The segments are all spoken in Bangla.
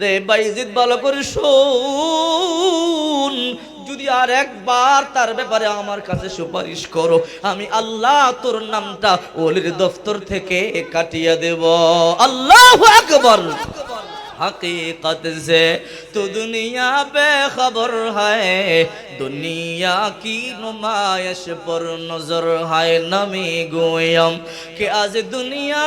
রে বাইজিদ ভালো করে শোন যদি আর একবার তার ব্যাপারে আমার কাছে সুপারিশ করো আমি আল্লাহ তোর নামটা ওলির দফতর থেকে কাটিয়ে দেব আল্লাহ আকবর हकीकत से तो दुनिया बेखबर है दुनिया की नुमाइश पर नजर है नमी गोयम कि आज दुनिया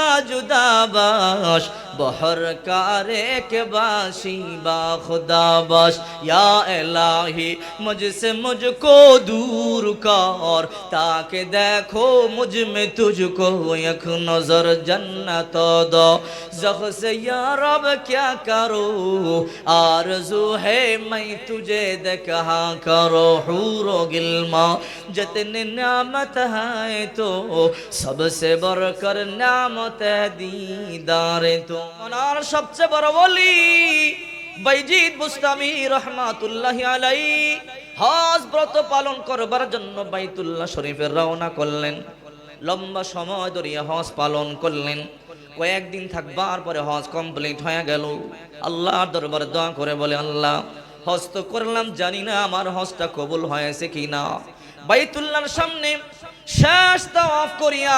بہر کارے کے باشی با خدا باش، یا الہی مجھ سے مجھ کو دور کار، تاکہ دیکھو مجھ میں تجھ کو یک نظر جنت دو زخ سے یا رب کیا کرو؟ آرزو ہے میں تجھے دیکھا ہاں کرو حور و گلما جتنی نعمت ہے تو سب سے بڑھ کر نعمت دیدار تو ওনার সবচেয়ে বড় বলি বাইজিদ বুস্তামি রহমাতুল্লাহ আলাই হজ ব্রত পালন করবার জন্য বাইতুল্লাহ শরীফের রওনা করলেন। লম্বা সময় ধরিয়া হজ পালন করলেন। কয়েকদিন থাকবার পরে হজ কমপ্লিট হয়ে গেল। আল্লাহর দরবারে দোয়া করে বলে, আল্লাহ, হজ তো করলাম, জানি না আমার হজটা কবুল হয়েছে কি না বাইতুল্লাহর সামনে শেষ অফ করিয়া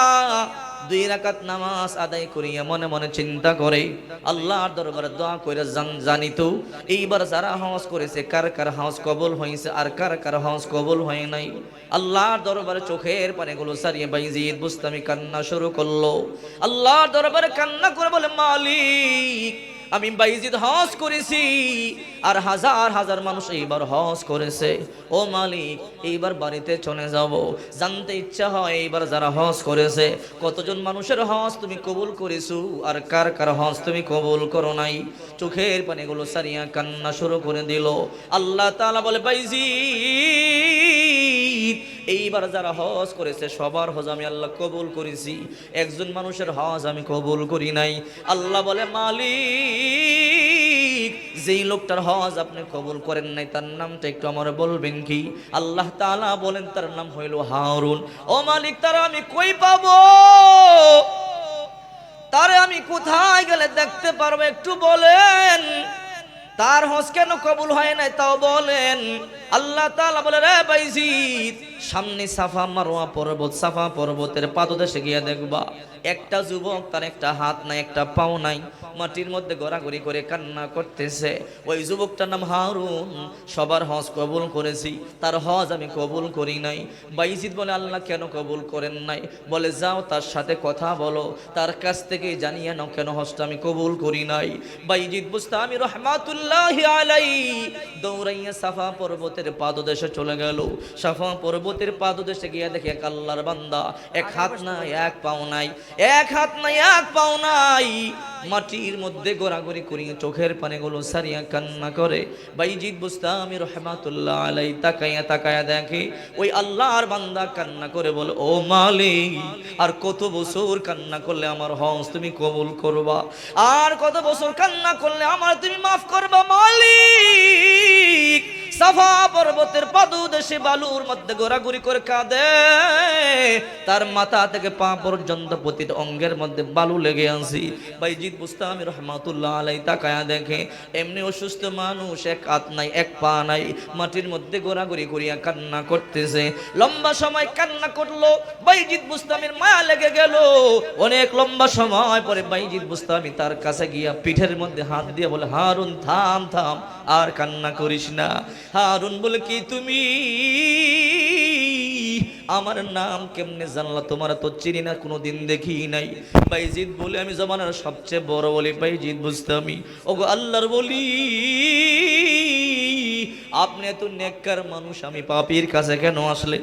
দুই রাকাত নামাজ আদায় করিয়া মনে মনে চিন্তা করে, আল্লাহর দরবারে দোয়া করে জান- জানিত, এইবার যারা হজ করেছে, কার কার হজ কবল হয়েছে আর কার কার হজ কবল হয় নাই? আল্লাহর দরবারে চোখের পানিগুলো সারিয়ে বাইজিদ বুস্তামি কান্না শুরু করল। আল্লাহর দরবারে কান্না করে বলে, মালিক আমি বাইজিদ হজ করেছি, আর হাজার হাজার মানুষ এইবার হজ করেছে। ও মালিক, এইবার বাড়িতে চলে যাব। জানতে ইচ্ছা হয় এইবার যারা হজ করেছে, কতজন মানুষের হজ তুমি কবুল করেছ, আর কার কার হজ তুমি কবুল করো নাই? চোখের পানিগুলো সারিয়া কান্না শুরু করে দিল। আল্লাহ তাআলা বলে বাইজিদ এইবার যারা হজ করেছে, সবার হজ আমি আল্লাহ কবুল করেছি। একজন মানুষের হজ আমি কবুল করি নাই। আল্লাহ বলে, মালিক, যেই লোকটার হজ আপনি কবুল করেন নাই, তার নামটা একটু আমার বলবেন কি? আল্লাহ তাআলা বলেন, তার নাম হইল হারুন। ও মালিক, তারা আমি কই পাবো? তারে আমি কোথায় গেলে দেখতে পারব? একটু বলেন। তার হজ কেন কবুল হয় নাই তাও বলেন। আল্লাহ বলে, রে বাইজিদ, সামনে সাফা মারোয়া পর্বত, সাফা পর্বতের পাদদেশে গিয়ে দেখবা একটা যুবক, তার একটা হাত নাই, একটা পাও নাই, মাটির মধ্যে গড়াগড়ি করে কান্না করতেছে। ওই যুবকটার নাম হারুন, সবার হজ কবুল করেছি, তার হজ আমি কবুল করি নাই। বাইজিদ বলে, আল্লাহ কেন কবুল করেন নাই? বলে, যাও তার সাথে কথা বলো, তার কাছ থেকে জানিয়ে নাও কেন হজটা আমি কবুল করি নাই। বাইজিদ বুঝতে, আমি রহমাতুল্লাহ আলাই। দৌড়াইয়া সাফা পর্বতের পাদদেশে চলে গেল। সাফা পর্বতের পাদদেশে গিয়ে দেখে এক আল্লাহর বান্দা, এক হাত নাই, এক পাও নাই। এক হাত নাই, এক পাও নাই। মাটির মধ্যে গোড়াগড়ি করিয়ে চোখের পানিগুলো সারিয়া কান্না করে। বাইজিদ বুস্তামি রহমাতুল্লাহ আলাই তাকাইয়া তাকাইয়া দেখে, ওই আল্লাহর বান্দা কান্না করে বলে, ও মালিক, আর কত বছর কান্না করলে আমার হংস তুমি কবুল করবা? আর কত বছর কান্না করলে আমার তুমি মাফ করবা, মালিক? সাফা পর্বতের পাদদেশে বালুর মধ্যে ঘোরাঘুরি করে কাঁদে। তার মাথা থেকে পা পর্যন্ত প্রতিটা অঙ্গের মধ্যে বালু লেগে আসি বাইজিৎ বুস্তামি রহমাতুল্লাহ আলাই তাকায়া দেখে, এমনি অসুস্থ মানুষ, এক হাত নাই, এক পা নাই, মাটির মধ্যে ঘোরাঘুরি করিয়া কান্না করতেছে। লম্বা সময় কান্না করল বাইজিৎ বুস্তামির মায়া লেগে গেল। অনেক লম্বা সময় পরে বাইজিৎ বুস্তামি তার কাছে গিয়া পিঠের মধ্যে হাত দিয়ে বলে, হারুন, থাম থাম, আর কান্না করিস না। হারুন বলে কি তুমি? আমার নাম কেমনে জানলা? তোমার তো চিনি না কোনো দিন দেখি নাই। বাইজিদ বলে, আমি জমানার সবচেয়ে বড় বলি। বাইজিদ বুঝতে আমি? ওগো আল্লাহর বলি, আপনি এত নেককার মানুষ, আমি পাপির কাছে কেন আসলে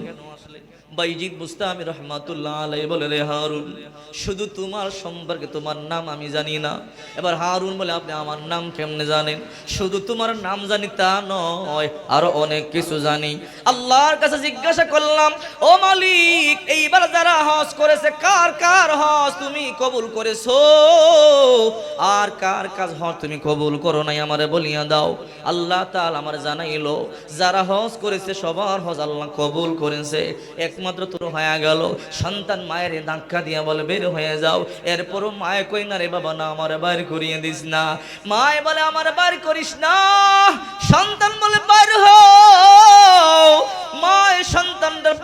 বাইজিদ বুস্তামি রহমাতুল্লাহ আলাই বলে, রে হারুন, শুধু তোমার সম্পর্কে তোমার নাম আমি জানি না। এবার হারুন বলে, আপনি আমার নাম কেমনে জানেন? শুধু তোমার নাম জানি তা নয়, আরও অনেক কিছু জানি। আল্লাহর কাছে জিজ্ঞাসা করলাম, ও মালিক, এইবার যারা হজ করেছে, কার কার হজ তুমি কবুল করেছ? আর কার কাজ হজ তুমি কবুল করো নাই আমারে বলিয়া দাও? আল্লাহ তাআলা আমার জানাইলো, যারা হজ করেছে, সবার হজ আল্লাহ কবুল করেছে। এক একমাত্র তোর হয়ে গেল। সন্তান মায়ের ধাক্কা দিয়ে বলে, বের হয়ে যাও। এরপরও মায়ে কই না রে বাবা, না, আমার বাইর করিয়ে দিস না। মায় বলে, আমার বাইর করিস না। সন্তান বলে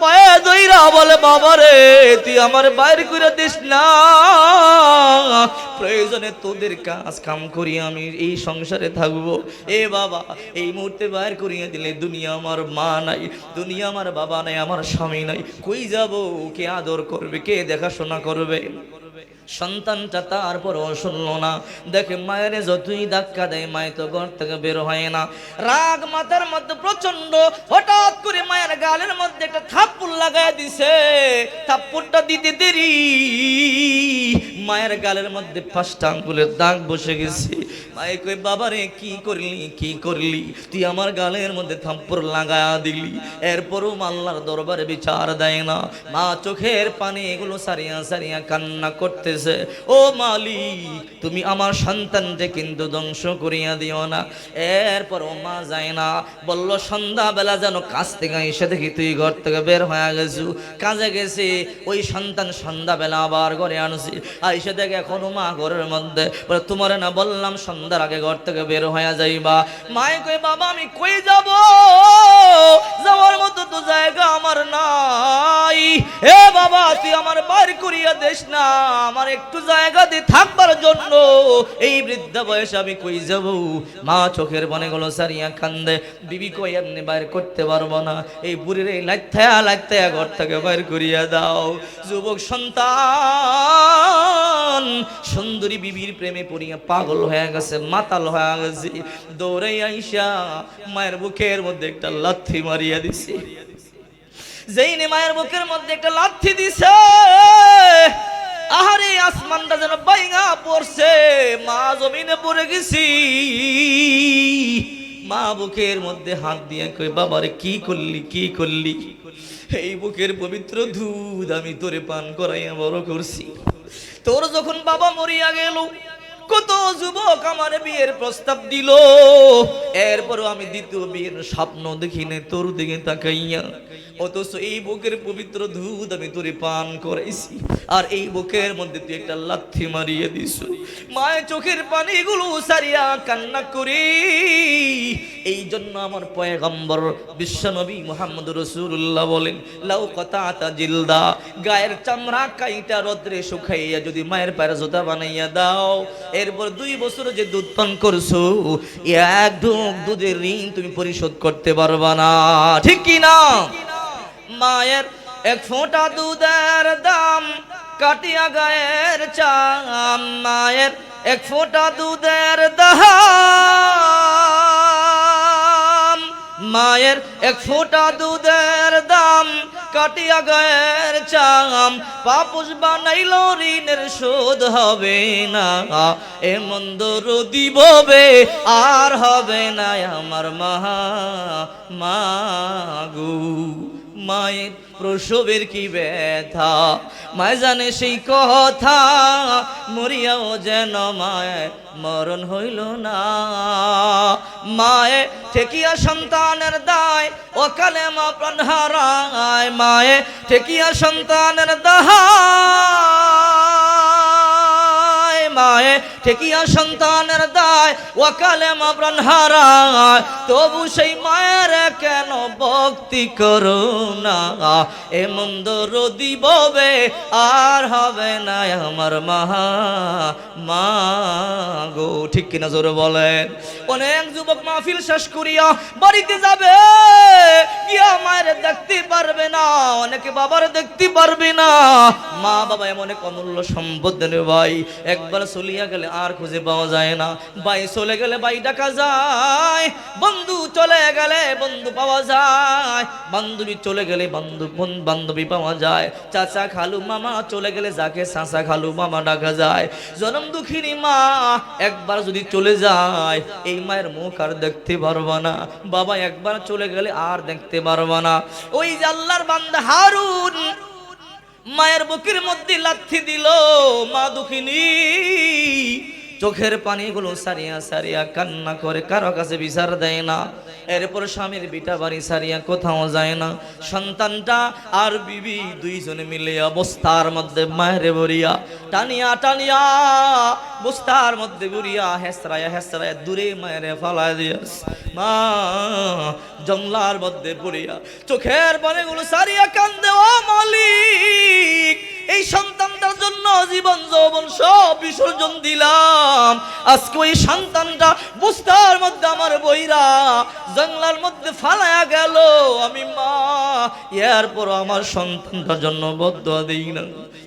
পায়ে দইরা বলে বাবা রে তুই আমার বাইর করে দিস না। প্রয়োজনে তোদের কাজ কাম করি, আমি এই সংসারে থাকব। এ বাবা, এই মুহূর্তে বাইর করিয়ে দিলে, দুনিয়া আমার মা নাই, দুনিয়া আমার বাবা নাই, আমার স্বামী নাই। কই যাব? কে আদর করবে? কে দেখাশোনা করবে? সন্তানটা তারপর শুনলো না। দেখে মায়ের যতই ধাক্কা দেয় মায় তো ঘর থেকে বের হয় না। রাগ মাথার মধ্যে প্রচণ্ড হঠাৎ করে মায়ের গালের মধ্যে একটা থাপ্পড় লাগাই দিছে। থাপ্পড়টা দিতে দেরি। মায়ের গালের মধ্যে পাঁচটা আঙ্গুলের দাগ বসে গেছে। মায়ে কই বাবারে, কি করলি কি করলি? তুই আমার গালের মধ্যে থাপ্পড় লাগায়া দিলি। এরপরও আল্লাহর দরবারে বিচার দেয় না। মা চোখের পানি এগুলো সারিয়া সারিয়া কান্না করতেছে। ও মালিক, তুমি আমার সন্তানকে কিন্তু ধ্বংস করিয়া দিও না। এরপর ও মা যায় না। বলল, সন্ধ্যাবেলা যেন কাজ থেকে এসে দেখি তুই ঘর থেকে বের হয়ে গেছু। কাজে গেছে, ওই সন্তান সন্ধ্যাবেলা আবার ঘরে আনছি। আইসে দেখে এখনও মা ঘরের মধ্যে। বলে, তোমার না বললাম সন্ধ্যার আগে ঘর থেকে বের হয়ে যাইবা। মায়ে কই বাবা আমি কই যাব? যাওয়ার মতো তো জায়গা আমার নাই। এ বাবা, তুই আমার বার করিয়া দেশ না। আমার একটু জায়গা দিয়ে থাকবার জন্য। এই বৃদ্ধা বয়সে আমি কই যাব? মা চোখের বনে গুলো সারিয়া কান্দে। বিবি কই এমনি বাইর করতে পারব না। এই বুড়ির এই লাইথায়া লাইথায়া ঘর থেকে বাইর করিয়া দাও। যুবক সন্তান সুন্দরী বিবির প্রেমে পড়িয়া পাগল হয়ে গেছে, মাতাল হয়ে গেছে। দৌড়ে আইসা মায়ের বুকের মধ্যে একটা লাথি মারিয়া দিছে। যেই মায়ের বুকের মধ্যে একটা লাথি দিছে, আহারে আসমানটা যেন বাইঙা পড়ছে, মা জমিনে পড়ে গেছি। মা বুকের মধ্যে হাত দিয়ে কই বাবারে, কি করলি কি করলি? এই বুকের পবিত্র দুধ আমি তোরে পান করাইয়া বড় করছি। তোর যখন বাবা মরিয়া গেল কত যুবক আমার বিয়ের প্রস্তাব দিল। এরপরও আমি দ্বিতীয় বিয়ের স্বপ্ন দেখি দেখিনি, তোর দিকে তাকাইয়া। অথচ এই বুকের পবিত্র দুধ আমি তোরে পান করাইছি। আর এই বুকের মধ্যে তুই একটা লাথি মারিয়ে দিস মায়ের চোখের পানিগুলো সারিয়া কান্না করি। এই জন্য আমার পয়গম্বর বিশ্বনবী মোহাম্মদ রসুল্লাহ বলেন, লাউ কথা জিলদা, গায়ের চামড়া কাইটা রদ্রে শুকাইয়া যদি মায়ের পায়ের জোতা বানাইয়া দাও, এরপর দুই বছর যে দুধ পান করছ, এক ঢুক দুধের ঋণ তুমি পরিশোধ করতে পারবা না। ঠিক কি না? মায়ের এক ফোঁটা দুধের দাম কাটিয়া গায়ের চাম। মায়ের এক ফোঁটা দুধের দাম মায়ের এক ফোঁটা দুধের দাম কাটিয়া গায়ের চাম। পাপুষ বানাইল, ঋণের শোধ হবে না। এ মন্দ ববে, আর হবে না আমার মহা মাগু। মায়ের প্রসবের কি ব্যথা? মায় জানে সেই কথা, মরিয়াও যেন মায়ের মরণ হইল না। মায়ে ঠেকিয়া সন্তানের দায়, অকালে মা প্রাণ হারায়। মায়ে ঠেকিয়া সন্তানের দায় মায়ে, ঠেকিয়া সন্তানের দায় ওকালে মা প্রাণ হারায়। তবু সেই মায়ের কেন ভক্তি করো না? এ মন্দ ববে আর হবে না আমার মাহা মা গো, ঠিক কিনা জোরে বলেন। অনেক যুবক মাহফিল শেষ করিয়া বাড়িতে যাবে। গিয়া মায়ের দেখতে পারবে না, অনেকে বাবার দেখতে পারবে না। মা বাবা এমন এক অমূল্য সম্পদ ভাই। একবার চলিয়া গেলে আর খুঁজে পাওয়া যায় না। বাই চলে গেলে ভাই ডাকা যায়। বন্ধু চলে গেলে বন্ধু পাওয়া যায়। বান্ধবী চলে গেলে বন্ধু বন- বান্ধবী পাওয়া যায়। চাচা খালু মামা চলে গেলে যাকে চাচা খালু মামা ডাকা যায়। জনম দুঃখিনী মা একবার যদি চলে যায়, এই মায়ের মুখ আর দেখতে পারবা না। বাবা একবার চলে গেলে আর দেখতে পারবা না। ওই যে আল্লাহর বান্দা হারুন মায়ের বুকের মধ্যে লাথি দিল, মা দুঃখিনী। চোখের পানিগুলো সারিয়া সারিয়া কান্না করে কারও কাছে বিচার দেয় না। এরপর স্বামীর বিটা বাড়ি সারিয়া কোথাও যায় না। সন্তানটা আর বিবি দুইজনে মিলে বস্তার মধ্যে মায়ের বরিয়া টানিয়া টানিয়া বস্তার মধ্যে বুড়িয়া হেসরায়া হেসরায়া দূরে মায়ের ফালা দিয়াস মা, জংলার মধ্যে পড়িয়া চোখের পানিগুলো সারিয়া কান্দে, ও মালিক, এই সন্তানটার জন্য জীবন যৌবন সব বিসর্জন দিলাম। আজকে ওই সন্তানটা বুস্তার মধ্যে আমার বইরা জঙ্গলার মধ্যে ফালায়া গেল। আমি মা এরপর আমার সন্তানটার জন্য বদ্ধ দিই না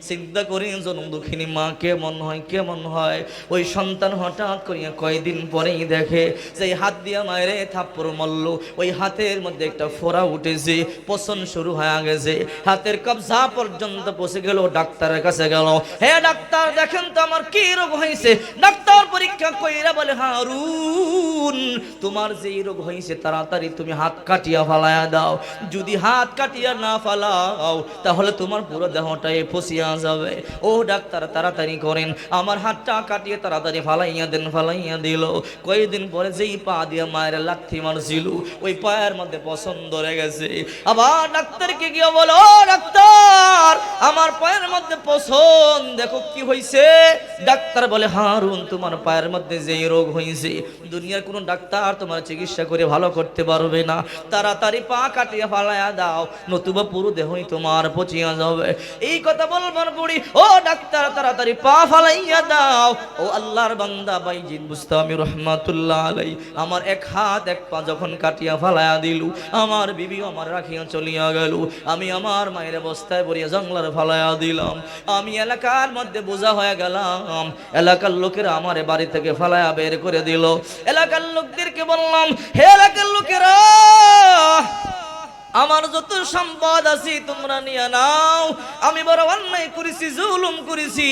চিন্তা করি, জনম দুঃখিনী মা কেমন হয় কেমন হয়? ওই সন্তান হঠাৎ করিয়া কয়দিন পরেই দেখে যে হাত দিয়া মায়েরে থাপ্পড় মল্ল ওই হাতের মধ্যে একটা ফোড়া উঠেছে পছন শুরু হয়ে গেছে। হাতের কবজা পর্যন্ত পৌঁছে গেল, ডাক্তারের কাছে গেল। হে ডাক্তার, দেখেন তো আমার কি রোগ হয়েছে। ডাক্তার পরীক্ষা কইরা বলে, হারুন, তোমার যেই রোগ হয়েছে, তাড়াতাড়ি তুমি হাত কাটিয়া ফালায়া দাও। যদি হাত কাটিয়া না ফালাও, তাহলে তোমার পুরো দেহটাই ফসিয়া যাবে। ও ডাক্তার, তাড়াতাড়ি করেন। আমার হাতটা কাটিয়ে তাড়াতাড়ি ফালাইয়া দেন, ফালাইয়া দিল। কয়েকদিন পরে যেই পা দিয়ে মায়ের লাথি মারছিল, ওই পায়ের মধ্যে পছন্দ রয়ে গেছে। আবার ডাক্তারকে গিয়ে বলো ডাক্তার, আমার পায়ের মধ্যে পছন্দ, দেখো কি হয়েছে ডাক্তার বলে, হারুন, তোমার পায়ের মধ্যে যেই রোগ হয়েছে দুনিয়ার কোনো ডাক্তার তোমার চিকিৎসা করে ভালো করতে পারবে না। তাড়াতাড়ি পা কাটিয়ে ফালাইয়া দাও, নতুবা পুরো দেহই তোমার পচিয়া যাবে। এই কথা বলবার পড়ি ও ডাক্তার, তাড়াতাড়ি পা ফালাইয়া দাও। ও আল্লাহর বান্দা, বাইজিদ বুস্তামি রহমাতুল্লাহ আলাই আমার এক হাত, এক পা যখন কাটিয়া ফালাইয়া দিলু, আমার বিবি আমার রাখিয়া চলিয়া গেল। আমি আমার মায়ের অবস্থায় পড়িয়া জঙ্গলার ফালাইয়া দিলাম। আমি এলাকার মধ্যে বোঝা হয়ে গেলাম, এলাকার লোকেরা আমার বাড়ি থেকে ফালাইয়া বের করে দিল। এলাকার লোকদেরকে বললাম, হে এলাকার লোকেরা আমার যত সম্পদ আছে তোমরা নিয়ে নাও। আমি বড় অন্যায় করেছি, জুলুম করেছি।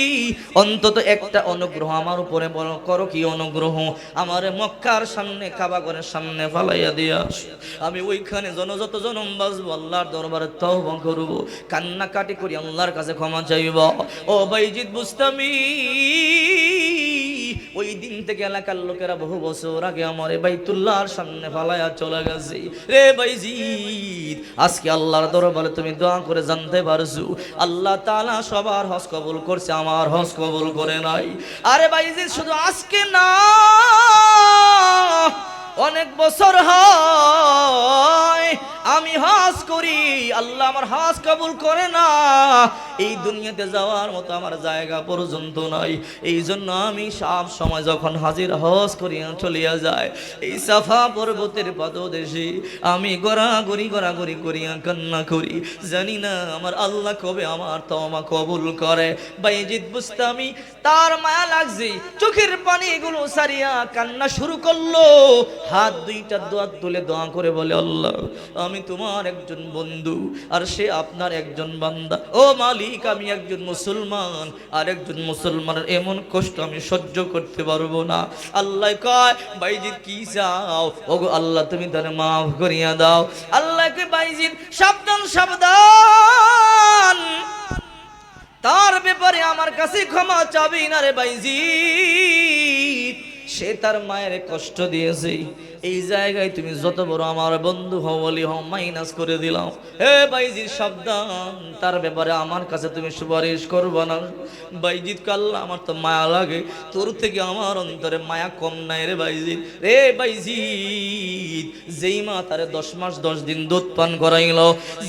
অন্তত একটা অনুগ্রহ আমার উপরে বড় করো কি অনুগ্রহ? আমার মক্কার সামনে, কাবাগরের সামনে ফালাইয়া দিয়া। আমি ওইখানে জন যত জনম বাজবো আল্লাহর দরবারে তওবা করব। কান্নাকাটি করি, আল্লাহর কাছে ক্ষমা চাইব। ও বাইজিৎ বুস্তামি ওই দিন থেকে এলাকার লোকেরা বহু বছর আগে আমার এই বাইতুল্লাহর সামনে ফালাইয়া চলে গেছে। রে বাইজিৎ আজকে আল্লাহর দরবারে তুমি দোয়া করে জানতে পারছ। আল্লাহ তালা সবার হজ কবুল করছে, আমার হজ কবুল করে নাই। আরে বাইজিৎ শুধু আজকে না অনেক বছর হয়। আমি হজ করি, আল্লাহ আমার হজ কবুল করে না। এই দুনিয়াতে যাওয়ার মতো আমার জায়গা পর্যন্ত নাই। এই জন্য আমি সব সময় যখন হাজির হজ করিয়া চলিয়া যায় এই সাফা পর্বতের পদদেশে আমি গড়াগড়ি গড়াগড়ি করিয়া কান্না করি। জানি না আমার আল্লাহ কবে আমার তমা কবুল করে। বাইজিৎ বুস্তামি, তার মায়া লাগছে, চোখের পানিগুলো সারিয়া কান্না শুরু করল। হাত দুইটা দোয়া তুলে দোয়া করে বলে, আল্লাহ, আমি তোমার একজন বন্ধু আর সে আপনার একজন বান্দা। ও মালিক, আমি একজন মুসলমান আর একজন মুসলমানের এমন কষ্ট আমি সহ্য করতে পারব না। আল্লাহ কয় বাইজিৎ কি চাও? ওগো আল্লাহ, তুমি তারে মাফ করিয়া দাও। আল্লাহকে বাইজিৎ সাবধান সাবধান। তার ব্যাপারে আমার কাছে ক্ষমা চাবি না রে বাইজি সে তার মায়ের কষ্ট দিয়েছে। এই জায়গায় তুমি যত বড় আমার বন্ধু হও, বলি হও, মাইনাস করে দিলাম। হে বাইজির সাবধান, তার ব্যাপারে আমার কাছে তুমি সুপারিশ করব না। বাইজিৎ কাল্লা, আমার তো মায়া লাগে, তোর থেকে আমার অন্তরে মায়া কম নাই রে বাইজিৎ রে বাইজিৎ যেই মা তারে দশ মাস দশ দিন দুধ পান করাইল,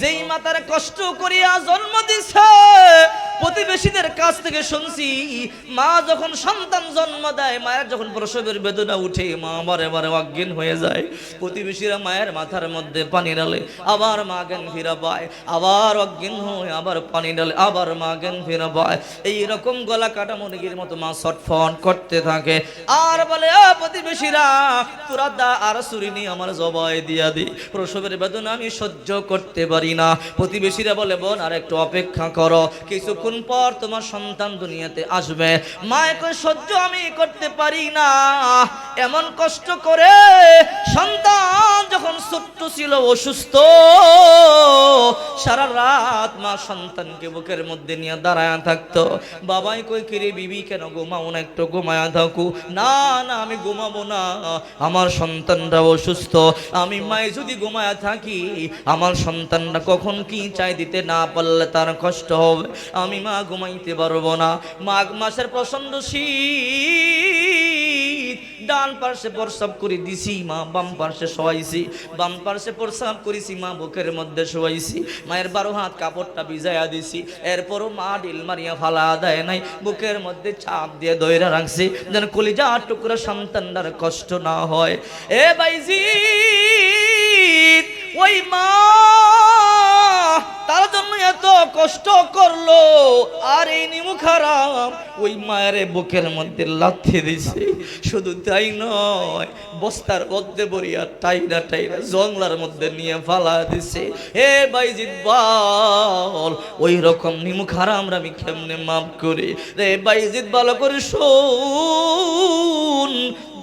যেই মা তারে কষ্ট করিয়া জন্ম দিছে, প্রতিবেশীদের কাছ থেকে শুনছি, মা যখন সন্তান জন্ম দেয়, মায়ের যখন প্রসবের বেদনা উঠে, মা বারে বারে অজ্ঞান হয়ে যায়। প্রতিবেশীরা মায়ের মাথার মধ্যে পানি ডালে আবার মা জ্ঞান ফিরা পায়, আবার অজ্ঞান হয় আবার পানি ডালে আবার মা জ্ঞান ফিরা পায়। এইরকম গলা কাটা মুরগির মতো মা ছটফট করতে থাকে। আর বলে, "ও প্রতিবেশীরা, তোরা দা আর সুরিনি আমার জবাই দিয়া দি। প্রসবের বেদনা আমি সহ্য করতে পারি না। প্রতিবেশীরা বলে, বোন, আর একটু অপেক্ষা করো। কিছুক্ষণ কিছুক্ষণ পর তোমার সন্তান দুনিয়াতে আসবে। মা এখন সহ্য আমি করতে পারি না। এমন কষ্ট করে সন্তান যখন ছোট্ট ছিল, অসুস্থ, সারা রাত মা সন্তানকে বুকের মধ্যে নিয়ে দাঁড়ায় থাকতো। বাবাই কই কিরে বিবি, কেন ঘুমাও না? একটু ঘুমায়া থাকু। না না, আমি ঘুমাবো না। আমার সন্তানটা অসুস্থ। আমি মায়ে যদি ঘুমায়া থাকি, আমার সন্তানটা কখন কি চাই দিতে না পারলে তার কষ্ট হবে। আমি মা ঘুমাইতে পারব না। মাঘ মাসের প্রচণ্ড শীত। ডান পার্শ্বে প্রস্রাব করে দিছি, মা বাম পার্শ্বে শোয়াইছি। বাম পার্শ্বে প্রস্রাব করেছি, মা বুকের মধ্যে শোয়াইছি। মায়ের বারো হাত কাপড়টা ভিজাইয়া দিছি। এরপরও মা ডিল মারিয়া ফালা দেয় নাই। বুকের মধ্যে চাপ দিয়ে দইরা রাখছি, যেন কলিজা টুকরা সন্তানটার কষ্ট না হয়। এ বাইজি ওই মা জন্য এত কষ্ট করল, আর এই নিমু খারাপ ওই মায়ের বুকের মধ্যে লাথি দিছে। শুধু তাই নয়, বস্তার মধ্যে বরিয়া টাইরা টাইরা জংলার মধ্যে নিয়ে ফালা দিছে। হে বাইজিৎ বল, ওই রকম নিমু খারাপ আমি কেমনে মাফ করি? রে বাইজিৎ, ভালো করে শোন।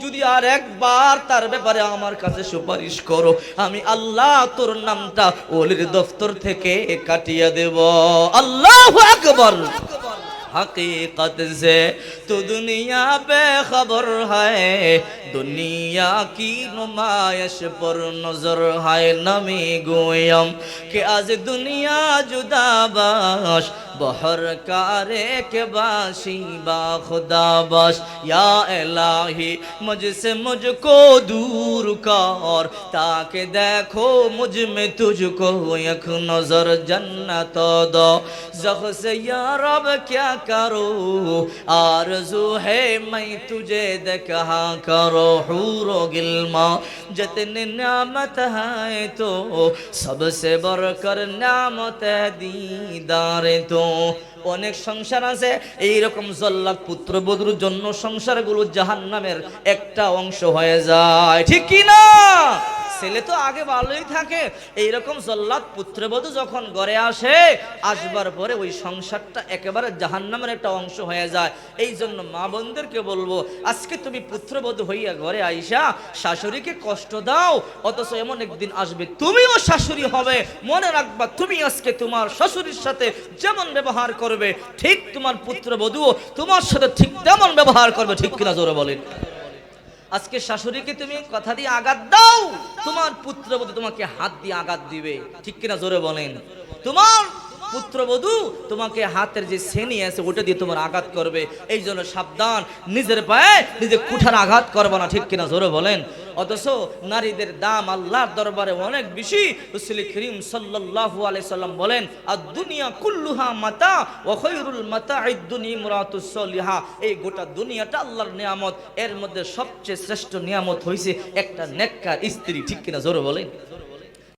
যদি আর একবার তার ব্যাপারে আমার কাছে সুপারিশ করো আমি আল্লাহ তোর নামটা ওলির দফতর থেকে কাটিয়ে দেব আল্লাহ আকবর हकीकत से तो दुनिया पे खबर है दुनिया की नुमाइश पर नजर है नमी गोयम कि आज दुनिया بہر کار ایک باشی با خدا باش، یا الہی، مجھ سے مجھ کو دور کار، تاکہ دیکھو مجھ میں تجھ کو یک نظر جنت دو زخ سے یا رب، کیا کرو؟ آرزو ہے میں تجھے دکھا کرو، حور و گلما، جتنی نعمت ہے تو، سب سے بڑھ کر نعمت دیدار تو۔ অনেক সংসার আছে, এইরকম জল্লাদ পুত্রবধুর জন্য সংসারগুলো জাহান্নামের একটা অংশ হয়ে যায়। ঠিক কি না ছেলে তো আগে ভালোই থাকে। এইরকম জল্লাদ পুত্রবধূ যখন ঘরে আসে, আসবার পরে ওই সংসারটা একেবারে জাহান্নামের একটা অংশ হয়ে যায়। এই জন্য মা বোনদেরকে বলব, আজকে তুমি পুত্রবধূ হইয়া ঘরে আইসা, শাশুড়িকে কষ্ট দাও, অথচ এমন একদিন আসবে, তুমিও শাশুড়ি হবে। মনে রাখবা, তুমি আজকে তোমার শাশুড়ির সাথে যেমন ব্যবহার করবে, ঠিক তোমার পুত্রবধূও তোমার সাথে ঠিক তেমন ব্যবহার করবে, ঠিক কিনা জোরে বলেন। আজকে শাশুড়িকে তুমি কথা দিয়ে আঘাত দাও। তোমার পুত্রবধূ তোমাকে হাত দিয়ে আঘাত দিবে। ঠিক কিনা জোরে বলেন? তোমার পুত্রবধূ তোমাকে হাতের যে শ্রেণি আছে, ওটা দিয়ে তোমার আঘাত করবে। এই জন্য সাবধান, নিজের পায়ে নিজে কুঠার আঘাত করবে না। ঠিক কিনা জোরে বলেন? অথচ নারীদের দাম আল্লাহর দরবারে অনেক বেশি। রসুল করিম সাল্লাল্লাহু আলাইহি সাল্লাম বলেন আর দুনিয়া কুল্লুহা মাতা ওয়া খায়রুল মাতা দুনিয়া মুরাতুস সলিহা। এই গোটা দুনিয়াটা আল্লাহর নিয়ামত। এর মধ্যে সবচেয়ে শ্রেষ্ঠ নিয়ামত হইছে একটা নেককার স্ত্রী। ঠিক কিনা জোরে বলেন?